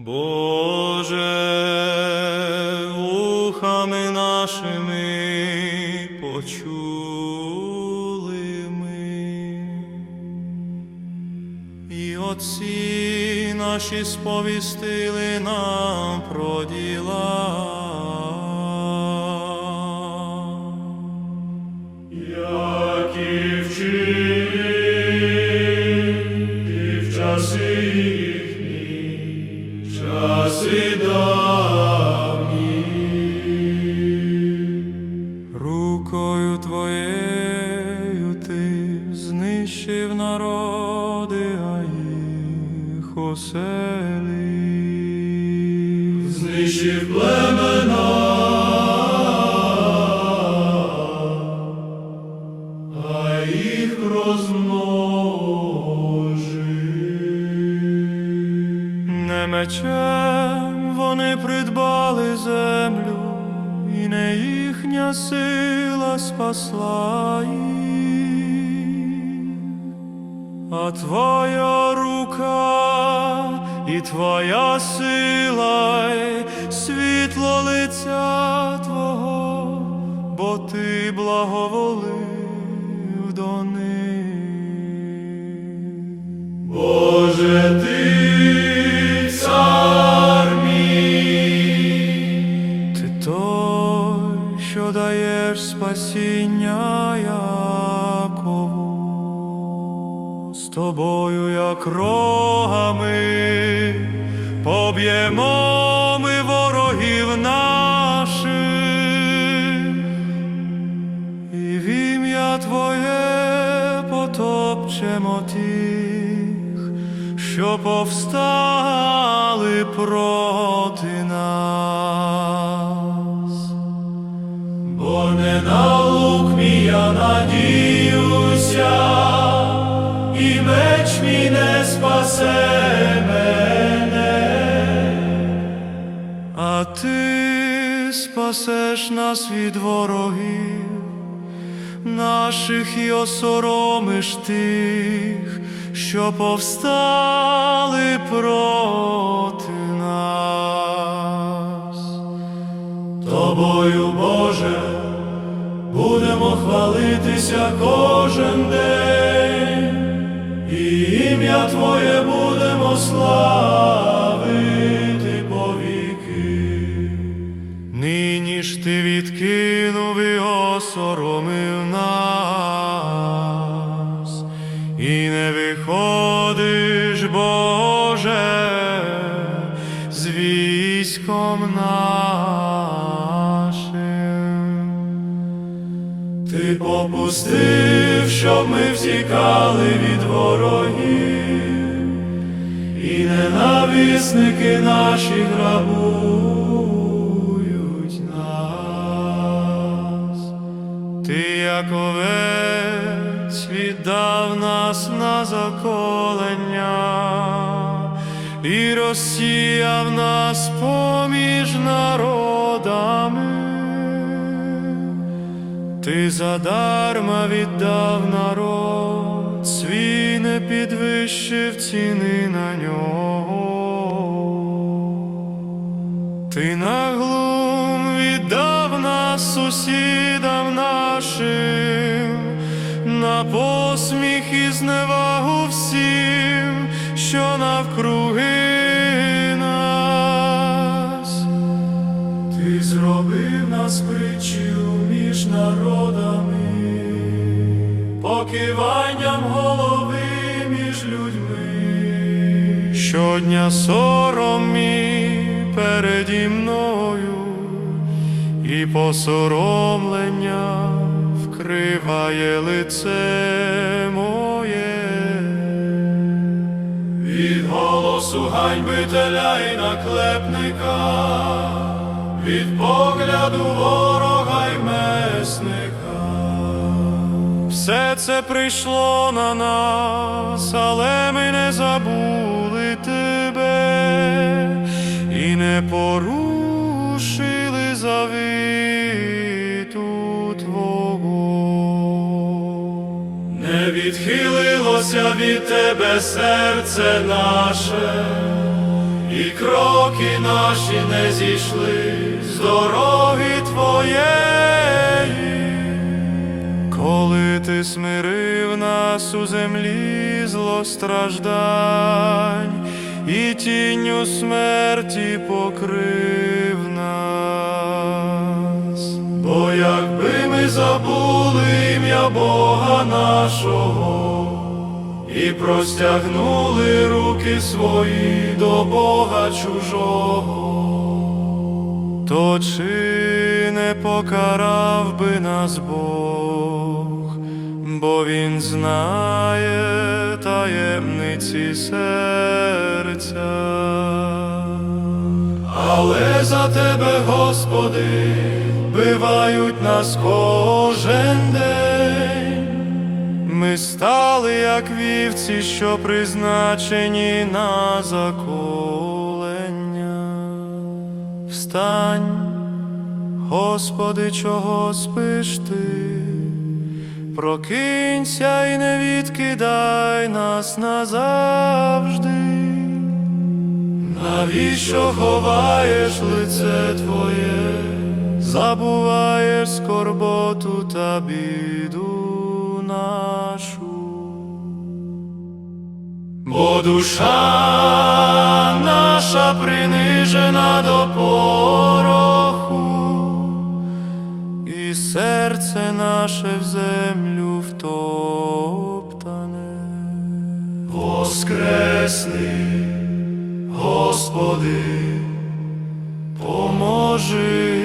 Боже, вухами нашими почули ми, і отці наші сповістили нам про діла. Які вчили і в часи знищив народи, а їх оселив. Знищив племена, а їх розмножив. Не мечем вони придбали землю, і не їхня сила спасла їх, а твоя рука і твоя сила, й світло лиця Твого, бо ти благоволив до них. Боже, ти цар мій, Ти той, що даєш спасіння з тобою, як рогами, поб'ємо ми ворогів наших, і в ім'я Твоє потопчемо тих, що повстали проти нас. бо не на спасе мене. А ти спасеш нас від ворогів наших і осоромиш тих, що повстали проти нас. Тобою, Боже, будемо хвалитися кожен день, Твоє будемо славити повіки. Нині ж ти відкинув і осоромив нас, і не виходиш, Боже, з військом нашим. Попустив, щоб ми втікали від ворогів, і ненависники наші грабують нас. Ти, як овець, віддав нас на заколення і розсіяв нас поміж народами. Ти задарма віддав народ, свій не підвищив ціни на нього. Ти на глум віддав нас сусідам нашим, на посміх і зневагу всім, що навкруги нас. Ти зробив нас притчю між народами, покиванням голови між людьми. Щодня сором мій переді мною, і посоромлення вкриває лице моє. Від голосу ганьбителя і наклепника, від погляду ворога й месника. Все це прийшло на нас, але ми не забули тебе і не порушили завіту Твого. Не відхилилося від тебе серце наше, і кроки наші не зійшли з дороги Твоєї. Коли ти смирив нас у землі злостраждань, і тінню смерті покрив нас. Бо якби ми забули ім'я Бога нашого і простягнули руки свої до Бога чужого, То чи не покарав би нас Бог, бо Він знає таємниці серця. але за тебе, Господи, бивають нас кожен день. Ми стали, як вівці, що призначені на заколення. Встань, Господи, чого спиш ти? Прокинься і не відкидай нас назавжди. Навіщо ховаєш лице Твоє? Забуваєш скорботу та біду нашу. Бо душа наша принижена до пороху, І серце наше в землю втоптане. воскресни, Господи, Поможи